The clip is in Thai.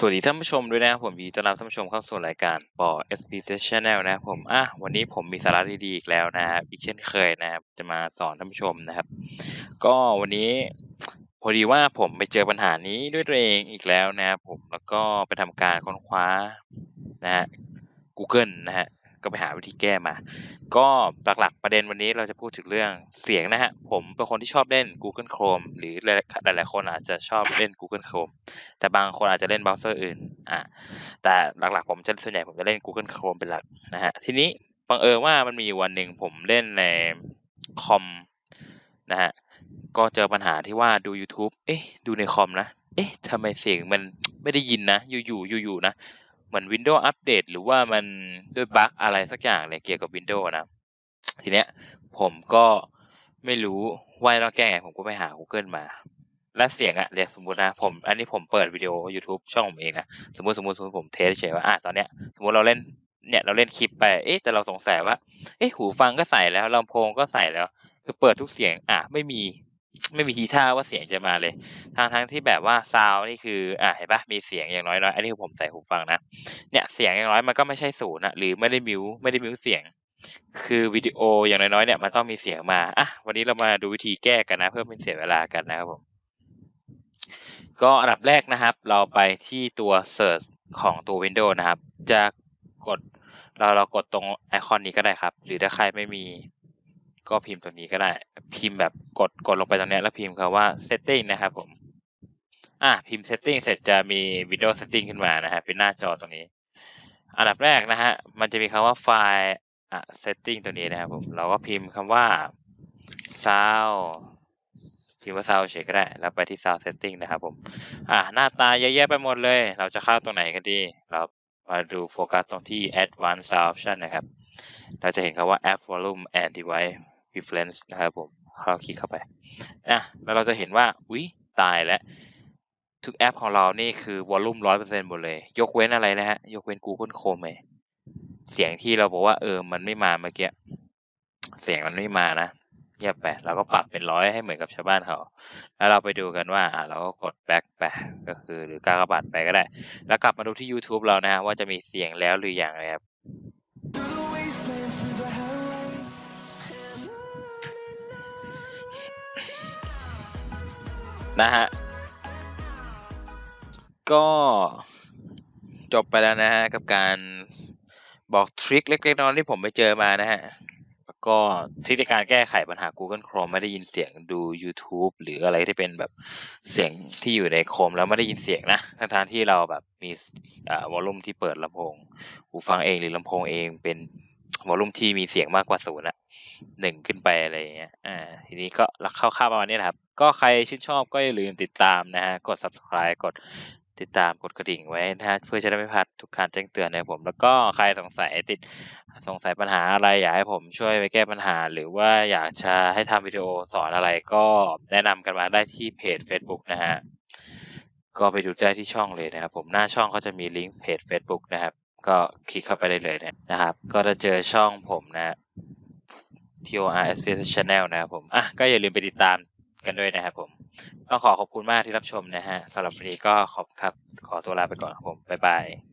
สวัสดีท่านผู้ชมด้วยนะครับผมยินดีต้อนรับท่านผู้ชมเข้าสู่รายการปอ SPC Channel นะครับผมอะวันนี้ผมมีสาระดีๆอีกแล้วนะครับอีกเช่นเคยนะครับจะมาสอนท่านผู้ชมนะครับ ก็วันนี้พอดีว่าผมไปเจอปัญหานี้ด้วยตัวเองอีกแล้วนะครับผมแล้วก็ไปทำการค้นคว้านะฮะ Google นะฮะ ก็ไปหาวิธีแก้มา ก็หลักๆประเด็นวันนี้เราจะพูดถึงเรื่องเสียงนะฮะ ผมเป็นคนที่ชอบเล่น Google Chrome หรือหลายๆคนอาจจะชอบเล่น Google Chrome แต่บางคนอาจจะเล่นเบราว์เซอร์อื่นอ่าแต่หลักๆ ผมจะส่วนใหญ่ผมจะเล่น Google Chrome เป็นหลักนะฮะ ทีนี้บังเอิญว่ามันมีวันหนึ่งผมเล่นในคอมนะฮะก็เจอปัญหาที่ว่าดู YouTube เอ๊ะ ดูในคอมนะ เอ๊ะทำไมเสียงมันไม่ได้ยินนะ อยู่ๆอยู่ๆนะ เหมือน Windows อัปเดตหรือว่ามันด้วยบั๊กอะไรสักอย่างเลยเกี่ยวกับ Windows นะ ทีเนี้ยผมก็ไม่รู้ว่าต้องแก้ไงผมก็ไปหา Google มา และเสียงอะเรียกสมมตินะผมอันนี้ผมเปิดวิดีโอยูทูบช่องผมเองนะ สมมติสมมติสมมติผมเทสเฉยว่าอะตอนเนี้ยสมมติเราเล่นเนี่ยเราเล่นคลิปไป เอ๊ะแต่เราสงสัยว่า เอ๊ะหูฟังก็ใส่แล้วลำโพงก็ใส่แล้ว คือเปิดทุกเสียง อะไม่มี ไม่มีทีท่าว่าเสียงจะมาเลย ทั้งๆที่แบบว่าซาวด์นี่คือ อะเห็นปล่ามีเสียงอย่างน้อยๆ อันนี้คือผมใส่หูฟังนะ เนี่ยเสียงอย่างน้อยมันก็ไม่ใช่ศูนย์อะหรือไม่ได้มิวไม่ได้มิวเสียง คือวิดีโออย่างน้อยๆ เนี่ยมันต้องมีเสียงมา อะวันนี้เรามาดูวิธีแก้กันนะ เพื่อไม่เสียเวลากันนะครับผม ก็อันดับแรกนะครับ เราไปที่ตัว Search ของตัว Windows นะครับ จะกดเราเรากดตรงไอคอนนี้ก็ได้ครับ หรือถ้าใครไม่มี ก็พิมพ์ตัวนี้ก็ได้ พิมพ์แบบกดกดลงไปตรงนี้แล้วพิมพ์คำว่า setting นะครับผม อะพิมพ์ setting เสร็จจะมี Windows setting ขึ้นมานะฮะเป็นหน้าจอตรงนี้ อันดับแรกนะฮะมันจะมีคำว่าไฟล์อะ setting ตัวนี้นะครับผมเราก็พิมพ์คำว่า sound พิมพ์ว่า sound เฉยก็ได้ แล้วไปที่ sound setting นะครับผม อะหน้าตาเยอะแยะไปหมดเลย เราจะเข้าตรงไหนกันดีเรามาดูโฟกัสตรงที่ advanced sound option นะครับเราจะเห็นคำว่า app volume and device preference นะครับผมเราคลิกเข้าไปอะแล้วเราจะเห็นว่าอุ๊ยตายแล้วทุกแอปของเรานี่คือวอลลุ่มร้อยเปอร์เซ็นหมดเลย ยกเว้นอะไรนะฮะ ยกเว้น Google Chrome เองเสียงที่เราบอกว่าเออ มันไม่มาเมื่อกี้ เสียงมันไม่มานะเงียบไปเราก็ปรับเป็นร้อยให้เหมือนกับชาวบ้านเขา แล้วเราไปดูกันว่าอะเราก็กด back ไปก็คือหรือกากบาทไปก็ได้ แล้วกลับมาดูที่ YouTube เรานะฮะว่าจะมีเสียงแล้วหรือยังนะครับ นะฮะ ก็จบไปแล้วนะฮะ กับการบอกทริคเล็กๆน้อยๆที่ผมไปเจอมานะฮะแล้วก็ทริคในการแก้ไขปัญหา Google Chrome ไม่ได้ยินเสียงดู YouTube หรืออะไรที่เป็นแบบเสียงที่อยู่ใน Chrome แล้วไม่ได้ยินเสียงนะทั้งที่เราแบบมีอ่าวอลลุ่มที่เปิดลำโพงหูฟังเองหรือลำโพงเองเป็น วอลลุ่มที่มีเสียงมากกว่าศูนย์อะหนึ่งขึ้นไปอะไรอย่างเงี้ย อ่า ทีนี้ก็เข้าๆประมาณนี้นะครับ ก็ใครชื่นชอบก็อย่าลืมติดตามนะฮะ กด subscribe กดติดตามกดกระดิ่งไว้นะฮะ เพื่อจะได้ไม่พลาดทุกการแจ้งเตือนนะครับผม แล้วก็ใครสงสัยติดสงสัยปัญหาอะไรอยากให้ผมช่วยไปแก้ปัญหา หรือว่าอยากจะให้ทำวิดีโอสอนอะไรก็แนะนำกันมาได้ที่เพจ Facebook นะฮะ ก็ไปดูได้ที่ช่องเลยนะครับผม หน้าช่องก็จะมีลิงก์เพจ Facebook นะครับ ก็คลิกเข้าไปได้เลยนะครับ ก็จะเจอช่องผมนะ POR SPS Channel นะครับผมอะก็อย่าลืมไปติดตามกันด้วยนะครับผม ต้องขอขอบคุณมากที่รับชมนะฮะสำหรับวันนี้ก็ขอบคุณครับ ขอตัวลาไปก่อนครับผม บ๊ายบาย